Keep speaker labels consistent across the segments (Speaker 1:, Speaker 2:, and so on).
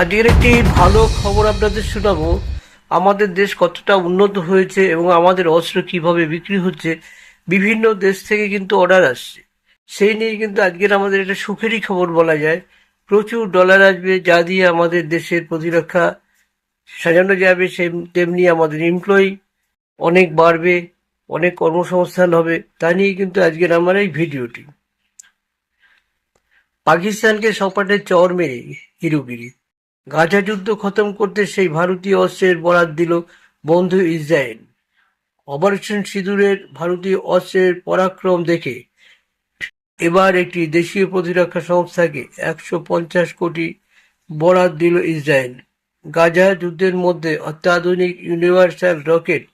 Speaker 1: আজকের একটি ভালো খবর আপনাদের শোনাবো। আমাদের দেশ কতটা উন্নত হয়েছে এবং আমাদের অস্ত্র কীভাবে বিক্রি হচ্ছে, বিভিন্ন দেশ থেকে কিন্তু অর্ডার আসছে। সেই নিয়ে কিন্তু আজকের আমাদের একটা সুখেরই খবর বলা যায়। প্রচুর ডলার আসবে, যা দিয়ে আমাদের দেশের প্রতিরক্ষা সাজানো যাবে সে তেমনি আমাদের এমপ্লয়ি অনেক বাড়বে, অনেক কর্মসংস্থান হবে, তা নিয়ে কিন্তু আজকের আমার এই ভিডিওটি। পাকিস্তানকে সপাটে চর মেরে হিরুগিরি। গাজা যুদ্ধ খতম করতে সেই ভারতীয় অস্ত্রের বরাদ দিল বন্ধু ইসরায়েল। অপারেশন সিঁদুরের ভারতীয় অস্ত্রের পরাক্রম দেখে এবার একটি দেশীয় প্রতিরক্ষা সংস্থাকে একশো পঞ্চাশ কোটি বরাদ দিল ইসরায়েল। গাজা যুদ্ধের মধ্যে অত্যাধুনিক ইউনিভার্সাল রকেট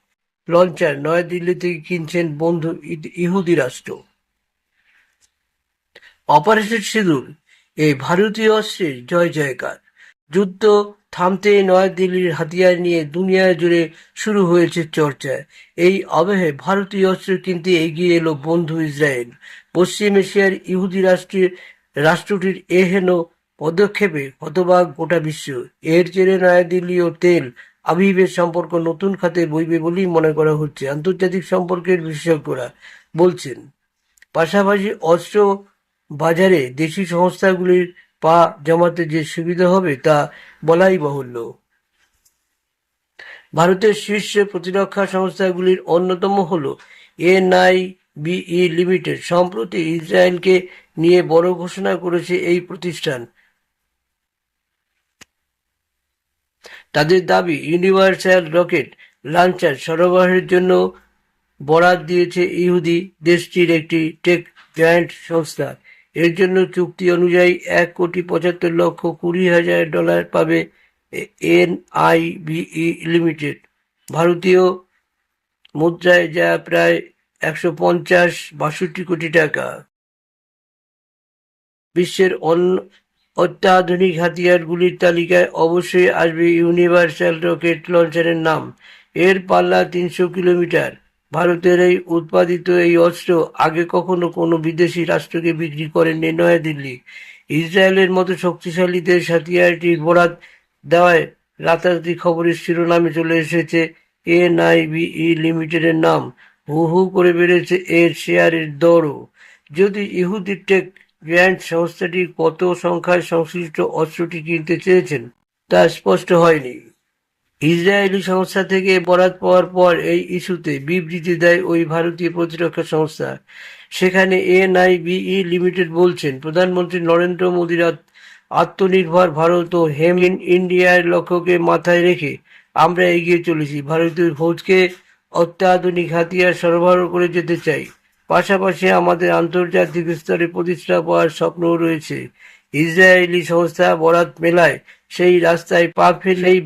Speaker 1: লঞ্চার নয়াদিল্লি থেকে কিনছেন বন্ধু ইহুদি রাষ্ট্র। অপারেশন সিঁদুর এই ভারতীয় অস্ত্রের জয় জয়কার যুদ্ধ থামতে নয়াদিল্লির হাতিয়ার নিয়ে দুনিয়া জুড়ে শুরু হয়েছে চর্চা। এই আবহে ভারতীয় অস্ত্র কিনতে এগিয়ে এলো বন্ধু ইসরায়েল। পশ্চিম এশিয়ার ইহুদি রাষ্ট্রের রাষ্ট্রটির এহেন পদক্ষেপে হতবাক গোটা বিশ্ব। এর জেরে নয়াদিল্লি ও তেল আবিবের সম্পর্ক নতুন খাতে বইবে বলেই মনে করা হচ্ছে আন্তর্জাতিক সম্পর্কের বিশেষজ্ঞরা বলছেন। পাশাপাশি অস্ত্র বাজারে দেশি সংস্থাগুলির পা জমাতে যে সুবিধা হবে তা বলাই বাহুল্য। ভারতের শীর্ষ প্রতিরক্ষা সংস্থাগুলির অন্যতম হল এনআইবিই লিমিটেড। সম্প্রতি ইসরায়েলকে নিয়ে বড় ঘোষণা করেছে এই প্রতিষ্ঠান। তাদের দাবি, ইউনিভার্সাল রকেট লাঞ্চার সরবরাহের জন্য বরাত দিয়েছে ইহুদি দেশটির একটি টেক জায়ান্ট সংস্থা। এর জন্য চুক্তি অনুযায়ী এক কোটি পঁচাত্তর লক্ষ কুড়ি হাজার ডলার পাবে এনআইবিই লিমিটেড। ভারতীয় মুদ্রায় যা প্রায় একশো পঞ্চাশ বাষট্টি কোটি টাকা। বিশ্বের অন্য অত্যাধুনিক হাতিয়ারগুলির তালিকায় অবশ্যই আসবে ইউনিভার্সাল রকেট লঞ্চারের নাম। এর পাল্লা তিনশো কিলোমিটার। ভারতের এই উৎপাদিত এই অস্ত্র আগে কখনো কোনো বিদেশি রাষ্ট্রকে বিক্রি করেননি নয়াদিল্লি ইসরায়েলের মতো শক্তিশালী দেশ হাতিয়ারটির বরাত দেওয়ায় রাতারাতি খবরের শিরোনামে চলে এসেছে এনআইবিই লিমিটেডের নাম। হু হু করে বেড়েছে এর শেয়ারের দরও। যদি ইহুদি টেক গ্র্যান্ড সংস্থাটি কত সংখ্যায় সংশ্লিষ্ট অস্ত্রটি কিনতে চেয়েছেন তা স্পষ্ট হয়নি। ইসরায়েলি সংস্থা থেকে বরাত পাওয়ার পর এই ইস্যুতে বিবৃতি দেয় ওই ভারতীয় প্রতিরক্ষা সংস্থা। সেখানে এনআইবিই লিমিটেড বলছেন, প্রধানমন্ত্রী নরেন্দ্র মোদীর আত্মনির্ভর ভারত ও হেম ইন ইন্ডিয়ার লক্ষ্যকে মাথায় রেখে আমরা এগিয়ে চলেছি। ভারতীয় ফৌজকে অত্যাধুনিক হাতিয়ার সরবরাহ করে যেতে চাই। পাশাপাশি আমাদের আন্তর্জাতিক স্তরে প্রতিষ্ঠা পাওয়ার স্বপ্নও রয়েছে। ইসরায়েলি সংস্থা বরাত মেলায় সেই রাস্তায় পা ফেলেই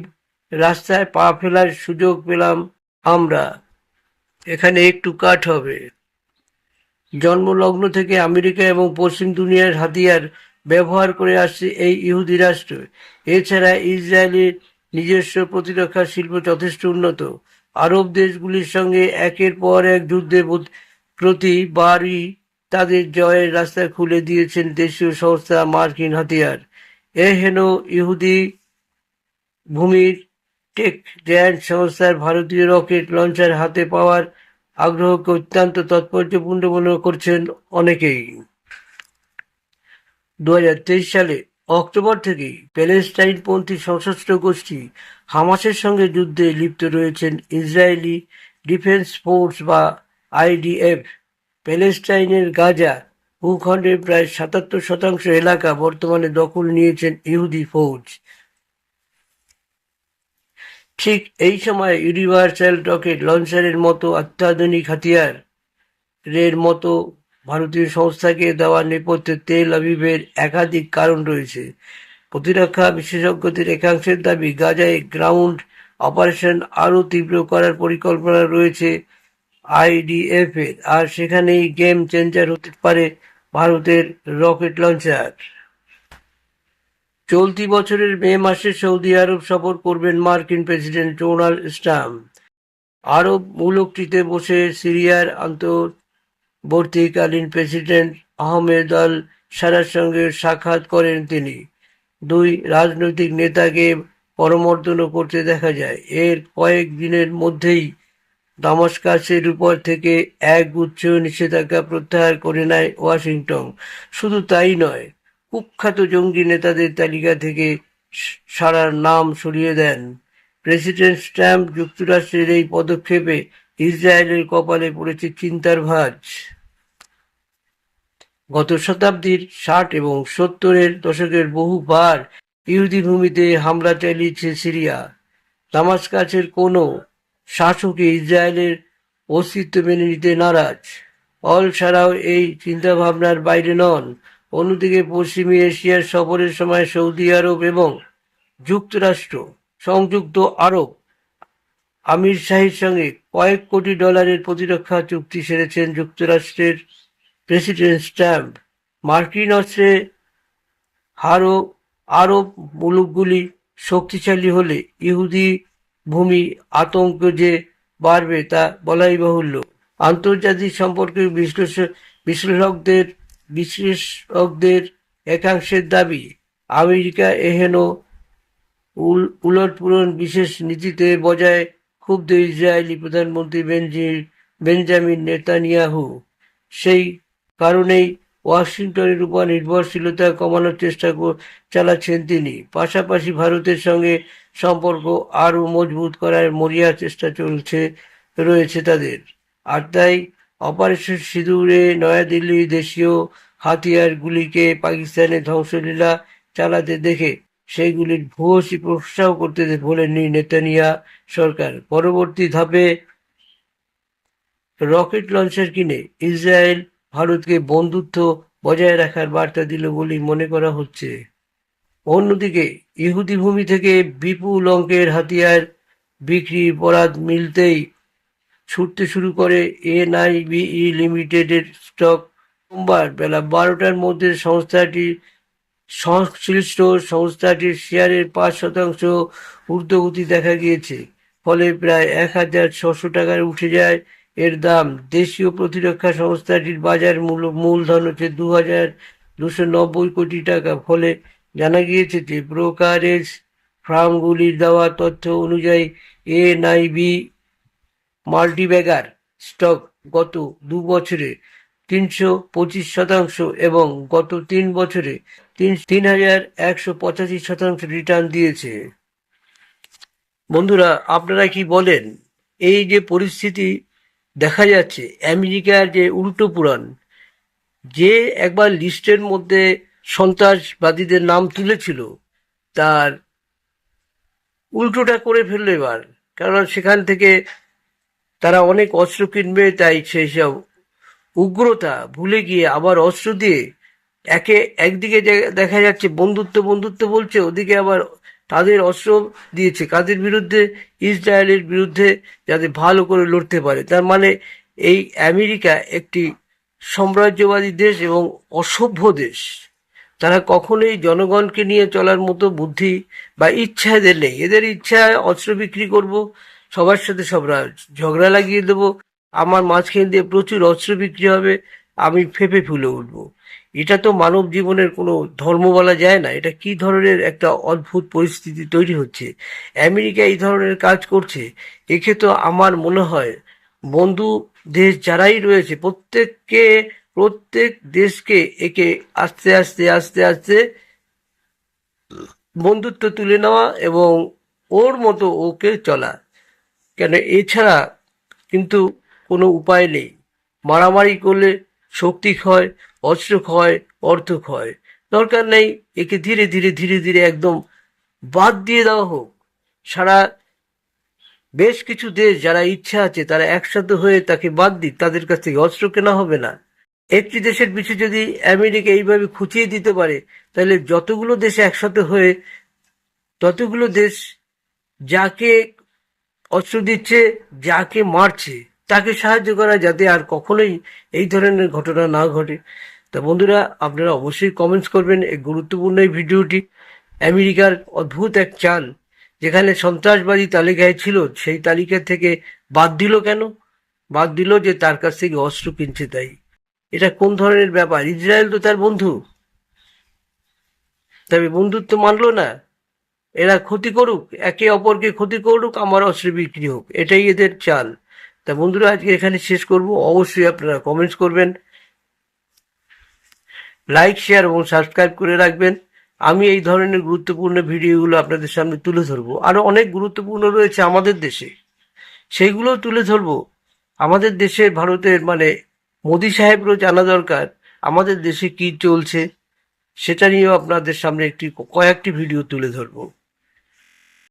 Speaker 1: রাস্তায় পা ফেলার সুযোগ পেলাম আমরা। এখানে একটু কাট হবে। জন্মলগ্ন থেকে আমেরিকা এবং পশ্চিম দুনিয়ার হাতিয়ার ব্যবহার করে আসছে এই ইহুদি রাষ্ট্র। এছাড়া ইসরায়েলের নিজস্ব প্রতিরক্ষা শিল্প যথেষ্ট উন্নত। আরব দেশগুলির সঙ্গে একের পর এক যুদ্ধে প্রতিবারই তাদের জয়ের রাস্তা খুলে দিয়েছেন দেশীয় সংস্থা মার্কিন হাতিয়ার। এ হেন ইহুদি ভূমির টেক জায়ান্ট সংস্থার ভারতীয় রকেট লঞ্চার হাতে পাওয়ার আগ্রহকে অত্যন্ত তাৎপর্যপূর্ণ মনে করছেন অনেকেই। দু হাজার তেইশ সালে অক্টোবর থেকেই প্যালেস্টাইনপন্থী সশস্ত্র গোষ্ঠী হামাসের সঙ্গে যুদ্ধে লিপ্ত রয়েছেন ইসরায়েলি ডিফেন্স ফোর্স বা আইডিএফ। প্যালেস্টাইনের গাজা ভূখণ্ডের প্রায় সাতাত্তর শতাংশ এলাকা বর্তমানে দখল নিয়েছেন ইহুদি ফৌজ। ঠিক এই সময় ইউনিভার্সাল রকেট লঞ্চারের মতো অত্যাধুনিক হাতিয়ার এর মতো ভারতীয় সংস্থাকে দেওয়ার নেপথ্যে তেল আবিবের একাধিক কারণ রয়েছে। প্রতিরক্ষা বিশেষজ্ঞদের একাংশের দাবি, গাজায় গ্রাউন্ড অপারেশন আরও তীব্র করার পরিকল্পনা রয়েছে আইডিএফ এর আর সেখানেই গেম চেঞ্জার হতে পারে ভারতের রকেট লঞ্চার চলতি বছরের মে মাসে সৌদি আরব সফর করবেন মার্কিন প্রেসিডেন্ট ডোনাল্ড ট্রাম্প আরব মূলকটিতে বসে সিরিয়ার আন্তর্বর্তীকালীন প্রেসিডেন্ট আহমেদ আল সারার সঙ্গে সাক্ষাৎ করেন তিনি। দুই রাজনৈতিক নেতাকে পরমর্দনও করতে দেখা যায়। এর কয়েক দিনের মধ্যেই দামাস্কাসের উপর থেকে এক গুচ্ছ নিষেধাজ্ঞা প্রত্যাহার করে নেয় ওয়াশিংটন। শুধু তাই নয় কুখ্যাত জঙ্গি নেতাদের তালিকা থেকে সারার নাম সরিয়ে দেন। প্রেসিডেন্ট স্ট্যাম্প যুক্তরাষ্ট্রের এই পদক্ষেপে ইসরায়েলের কপালে পড়েছে চিন্তার ভাঁজ। গত শতাব্দীর ষাট এবং সত্তরের দশকের বহুবার ইহুদি ভূমিতে হামলা চালিয়েছে সিরিয়া। দামাস্কাসের কোনো শাসকই ইসরায়েলের অস্তিত্ব মেনে নিতে নারাজ। অল ছাড়াও এই চিন্তাভাবনার বাইরে নন। অন্যদিকে পশ্চিমী এশিয়ার সফরের সময় সৌদি আরব এবং যুক্তরাষ্ট্র, সংযুক্ত আরব, আমির শাহির সঙ্গে কয়েক কোটি ডলারের প্রতিরক্ষা চুক্তি সেরেছেন যুক্তরাষ্ট্রের প্রেসিডেন্ট স্ট্যাম্প। মার্কিন অস্ত্রে আরও আরব মুলুকগুলি শক্তিশালী হলে ইহুদি ভূমি আতঙ্ক যে বাড়বে তা বলাই বাহুল্য। আন্তর্জাতিক সম্পর্কে বিশ্লেষ- বিশ্লেষকদের বিশেষজ্ঞদের একাংশের দাবি, আমেরিকা এহেন উল- উলটপুলন বিশেষ নীতিতে বজায় ক্ষুব্ধ ইসরায়েলি প্রধানমন্ত্রী বেনজি বেঞ্জামিন নেতানিয়াহু। সেই কারণেই ওয়াশিংটনের উপর নির্ভরশীলতা কমানোর চেষ্টা চালাচ্ছেন তিনি। পাশাপাশি ভারতের সঙ্গে সম্পর্ক আরও মজবুত করার মরিয়া চেষ্টা চলছে, রয়েছে তাদের। আর তাই অপারেশন সিঁদুরে নয়াদিল্লি দেশীয় হাতিয়ারগুলিকে পাকিস্তানের ধ্বংসলীলা চালাতে দেখে সেইগুলির ভূয়সী প্রশংসাও করতে ভোলেননি নেতানিয়া সরকার। পরবর্তী ধাপে রকেট লঞ্চার কিনে ইসরায়েল ভারতকে বন্ধুত্ব বজায় রাখার বার্তা দিল বলে মনে করা হচ্ছে। অন্যদিকে ইহুদি ভূমি থেকে বিপুল অঙ্কের হাতিয়ার বিক্রির বরাদ মিলতেই ছুটতে শুরু করে এনআইবিই লিমিটেডের স্টক। সোমবার বেলা বারোটার মধ্যে সংস্থাটি, সংশ্লিষ্ট সংস্থাটির শেয়ারের পাঁচ শতাংশ ঊর্ধ্বগতি দেখা গিয়েছে, ফলে প্রায় এক হাজার ছশো টাকায় উঠে যায় এর দাম। দেশীয় প্রতিরক্ষা সংস্থাটির বাজার মূল, মূলধন হচ্ছে দু হাজার দুশো নব্বই কোটি টাকা, ফলে জানা গিয়েছে যে ব্রোকারেজ ফার্মগুলির দেওয়া তথ্য অনুযায়ী এনআইবি মাল্টিব্যাগার স্টক গত দু বছরে তিনশো পঁচিশ শতাংশ এবং গত তিন বছরে তিন তিন হাজার একশো পঁচাশি শতাংশ রিটার্ন দিয়েছে। বন্ধুরা, আপনারা কি বলেন? এই যে পরিস্থিতি দেখা যাচ্ছে, আমেরিকার যে উল্টো পুরাণ, যে একবার লিস্টের মধ্যে সন্ত্রাসবাদীদের নাম তুলেছিল, তার উল্টোটা করে ফেলল এবার। কারণ সেখান থেকে তারা অনেক অস্ত্র কিনবে, তাই সেই সব উগ্রতা ভুলে গিয়ে আবার অস্ত্র দিয়ে একে একদিকে দেখা যাচ্ছে বন্ধুত্ব বন্ধুত্ব বলছে, ওদিকে আবার তাদের অস্ত্র দিয়েছে। কাদের বিরুদ্ধে? ইসরায়েলের বিরুদ্ধে, যাতে ভালো করে লড়তে পারে। তার মানে এই আমেরিকা একটি সাম্রাজ্যবাদী দেশ এবং অসভ্য দেশ। তারা কখনোই জনগণকে নিয়ে চলার মতো বুদ্ধি বা ইচ্ছা এদের নেই। এদের ইচ্ছা অস্ত্র বিক্রি করব সবার সাথে সব ঝগড়া লাগিয়ে দেবো। আমার মাঝখান দিয়ে প্রচুর অস্ত্র বিক্রি হবে, আমি ফেপে ফুলে উঠবো। এটা তো মানব জীবনের কোনো ধর্ম বলা যায় না। এটা কি ধরনের একটা অদ্ভুত পরিস্থিতি তৈরি হচ্ছে? আমেরিকা এই ধরনের কাজ করছে। একে তো আমার মনে হয় বন্ধু দেশ যারাই রয়েছে, প্রত্যেককে, প্রত্যেক দেশকে একে আস্তে আস্তে আস্তে আস্তে বন্ধুত্ব তুলে নেওয়া এবং ওর মতো ওকে চলা। কেন? এছাড়া কিন্তু কোনো উপায় নেই। মারামারি করলে শক্তি ক্ষয়, অস্ত্র ক্ষয়, অর্থ ক্ষয়। দরকার নেই, একে ধীরে ধীরে ধীরে ধীরে একদম বাদ দিয়ে দেওয়া হোক। সারা বেশ কিছু দেশ যারা ইচ্ছা আছে, তারা একসাথে হয়ে তাকে বাদ দিক, তাদের কাছ থেকে অস্ত্র কেনা হবে না। একটি দেশের পিছু যদি আমেরিকা এইভাবে খুঁচিয়ে দিতে পারে, তাহলে যতগুলো দেশ একসাথে হয়ে, ততগুলো দেশ যাকে অস্ত্র দিচ্ছে, যাকে মারছে, তাকে সাহায্য করা যাতে আর কখনোই এই ধরনের ঘটনা না ঘটে। তা বন্ধুরা, আপনারা অবশ্যই কমেন্টস করবেন এই গুরুত্বপূর্ণ এই ভিডিওটি। আমেরিকার অদ্ভুত এক চাল, যেখানে সন্ত্রাসবাদী তালিকায় ছিল, সেই তালিকা থেকে বাদ দিল কেন? বাদ দিল যে তার কাছ থেকে অস্ত্র কিনছে তাই। এটা কোন ধরনের ব্যাপার? ইসরায়েল তো তার বন্ধু। তবে বন্ধুত্ব মানলো না। এরা ক্ষতি করুক, একে অপরকে ক্ষতি করুক আমার অস্ত্র বিক্রি হোক। এটাই এদের চাল। তা বন্ধুরা, আজকে এখানে শেষ করব। অবশ্যই আপনারা কমেন্টস করবেন। লাইক শেয়ার এবং সাবস্ক্রাইব করে রাখবেন। আমি এই ধরনের গুরুত্বপূর্ণ ভিডিওগুলো আপনাদের সামনে তুলে ধরবো। আরও অনেক গুরুত্বপূর্ণ রয়েছে আমাদের দেশে। সেইগুলোও তুলে ধরবো। আমাদের দেশে ভারতের মানে মোদী সাহেবরও জানা দরকার, আমাদের দেশে কি চলছে, সেটা নিয়েও আপনাদের সামনে একটি কয়েকটি ভিডিও তুলে ধরবো।